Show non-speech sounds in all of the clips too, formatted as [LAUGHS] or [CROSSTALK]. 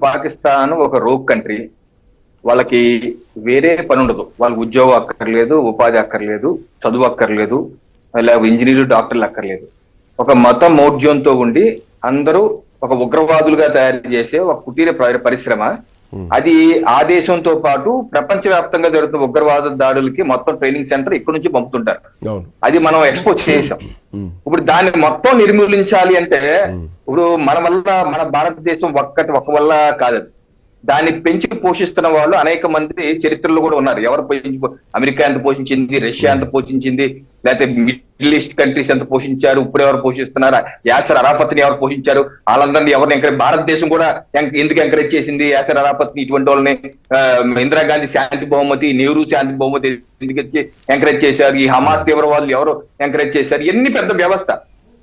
పాకిస్తాన్ ఒక rogue country. వాళ్ళకి వేరే పని ఉండదు. వాళ్ళకి ఉద్యోగం అక్కర్లేదు ఉపాధి అక్కర్లేదు చదువు అక్కర్లేదు లేదా ఇంజనీర్లు డాక్టర్లు అక్కర్లేదు. ఒక మత మౌఢ్యంతో ఉండి అందరూ ఒక ఉగ్రవాదులుగా తయారు చేసే ఒక కుటీర పరిశ్రమ అది ఆ దేశంతో పాటు ప్రపంచవ్యాప్తంగా జరుగుతున్న ఉగ్రవాద దాడులకి మొత్తం ట్రైనింగ్ సెంటర్ ఇక్కడ నుంచి పంపుతుంటారు. అది మనం ఎక్స్పోజ్ చేసాం. ఉమ్. ఇప్పుడు దాన్ని మొత్తం నిర్మూలించాలి అంటే ఇప్పుడు మన వల్ల మన భారతదేశం ఒక్కటి ఒక్క వల్ల కాదు. దాన్ని పెంచి పోషిస్తున్న వాళ్ళు అనేక మంది చరిత్రలో కూడా ఉన్నారు. ఎవరు పోషించి అమెరికా ఎంత పోషించింది రష్యా ఎంత పోషించింది లేకపోతే మిడిల్ ఈస్ట్ కంట్రీస్ ఎంత పోషించారు ఇప్పుడు ఎవరు పోషిస్తున్నారు? యాసర్ అరాఫత్ని ఎవరు పోషించారు? వాళ్ళందరినీ ఎవరిని ఎంకరేజ్ భారతదేశం కూడా ఎందుకు ఎంకరేజ్ చేసింది యాసర్ అరాఫత్ని? ఇటువంటి వాళ్ళని ఇందిరాగాంధీ శాంతి బహుమతి నెహ్రూ శాంతి బహుమతి ఎందుకు ఎంకరేజ్ చేశారు? ఈ హమాస్ తీవ్రవాదులు ఎవరు ఎంకరేజ్ చేశారు? ఎన్ని పెద్ద వ్యవస్థ.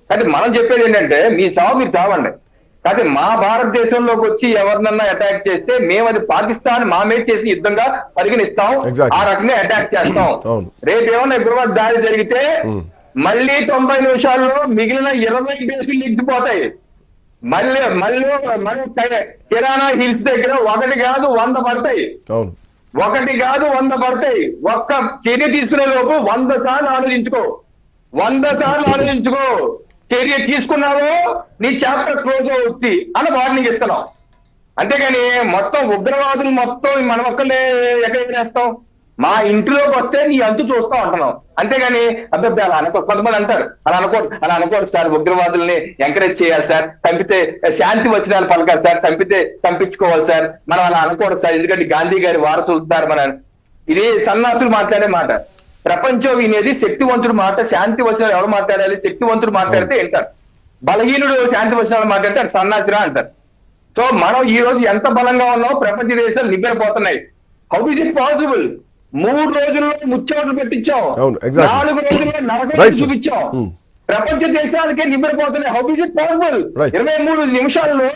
కానీ మనం చెప్పేది ఏంటంటే మీ సావు మీరు చావండి. కానీ మా భారతదేశంలోకి వచ్చి ఎవరినన్నా అటాక్ చేస్తే మేము అది పాకిస్తాన్ మా మీద చేసిన యుద్ధంగా పరిగణిస్తాం. ఆ రకంగా అటాక్ చేస్తాం. [CLEARS THROAT] రేపు ఏమన్నా ఉగ్రవాద దాడి జరిగితే Hmm. మళ్ళీ తొంభై నిమిషాల్లో మిగిలిన ఇరవై బేసులు ఎత్తిపోతాయి మళ్ళీ మళ్ళీ మళ్ళీ కిరాణా హిల్స్ దగ్గర ఒకటి కాదు వంద పడతాయి. ఒకటి కాదు వంద పడతాయి. ఒక్క చర్య తీసుకునే లోపు వంద సార్లు ఆలోచించుకో. వంద సార్లు ఆలోచించుకో. చర్య తీసుకున్నావో నీ చాప్టర్ క్లోజ్ అవుద్ది అని వార్నింగ్ ఇస్తున్నాం అంతేగాని మొత్తం ఉగ్రవాదులు మొత్తం మన ఒక్కలే ఎక్కడ చేస్తాం మా ఇంటిలోకి వస్తే నీ అంతు చూస్తాం అంటున్నాం అంతేగాని అబ్బాయి అలా అనుకో కొంతమంది అంటారు. అలా అనుకోరు అలా అనుకోరు సార్ ఉగ్రవాదుల్ని ఎంకరేజ్ చేయాలి సార్. చంపితే శాంతి వచ్చిన పలకాలి సార్. చంపితే చంపించుకోవాలి సార్. మనం అలా అనుకోరు సార్. ఎందుకంటే గాంధీ గారి వారసులు ఉంటారు మన ఇది సన్నాసులు మాట్లాడే మాట. ప్రపంచం వినేది శక్తివంతుడు మాట శాంతి వచనాలు ఎవరు మాట్లాడాలి? శక్తివంతుడు మాట్లాడితే వింటారు బలహీనుడు శాంతి వచనాలు మాట్లాడితే అది సన్నాసిరా అంటారు. సో మనం ఈ రోజు ఎంత బలంగా ఉన్నాం ప్రపంచ దేశాలు నిబ్బరిపోతున్నాయి. హౌ ఇస్ ఇట్ పాసిబుల్ మూడు రోజుల్లో ముచ్చోట్లు పెట్టించాం. నాలుగు రోజుల్లో నరకం sir. చూపించాం Hmm. ప్రపంచ దేశాలకే నిబ్బరిపోతున్నాయి. How is it possible. ఇరవై మూడు నిమిషాల్లో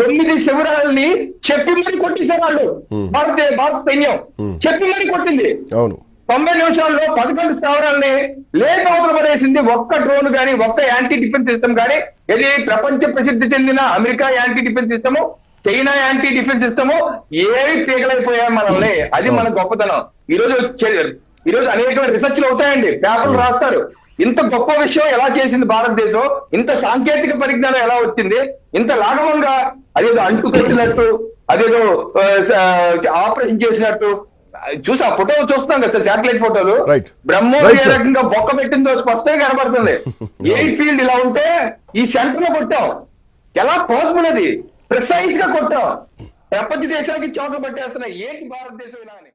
తొమ్మిది శిబిరాలని చెప్పి మరి కొట్టేశారు వాళ్ళు. Hmm. భారత భారత సైన్యం. Hmm. చెప్పి మరి కొట్టింది. అవును. తొంభై నిమిషాల్లో పదకొండు స్థావరాలని లేక అవతల పడేసింది ఒక్క డ్రోన్ కానీ ఒక్క యాంటీ డిఫెన్స్ సిస్టమ్ కానీ ఇది ప్రపంచ ప్రసిద్ధి చెందిన America anti defence system China anti defence system ఏవి పీకలైపోయా మనల్ని. అది మన గొప్పతనం. ఈ రోజు చే- ఈ రోజు అనేక రీసెర్చ్లు అవుతాయండి. పేపర్లు రాస్తారు. ఇంత గొప్ప విషయం ఎలా చేసింది భారతదేశం? ఇంత సాంకేతిక పరిజ్ఞానం ఎలా వచ్చింది? ఇంత లాఘవంగా అదేదో అంటు అదేదో ఆపరేషన్ చేసినట్టు చూసి ఆ ఫోటో చూస్తాం కదా శాటిలైట్ ఫోటోలు. బ్రహ్మోస్ ఏ. రకంగా బొక్క పెట్టిందో స్పష్టంగా కనబడుతుంది. [LAUGHS] ఎయిట్ ఫీల్డ్ ఇలా ఉంటే ఈ సెంటర్లో కొట్టాం. ఎలా పాసిబుల్ అది ప్రిసైజ్గా కొట్టాం. ప్రపంచ దేశాలకి చోట్ల పట్టేస్తున్నాయి. ఏంటి భారతదేశం ఇలా అని?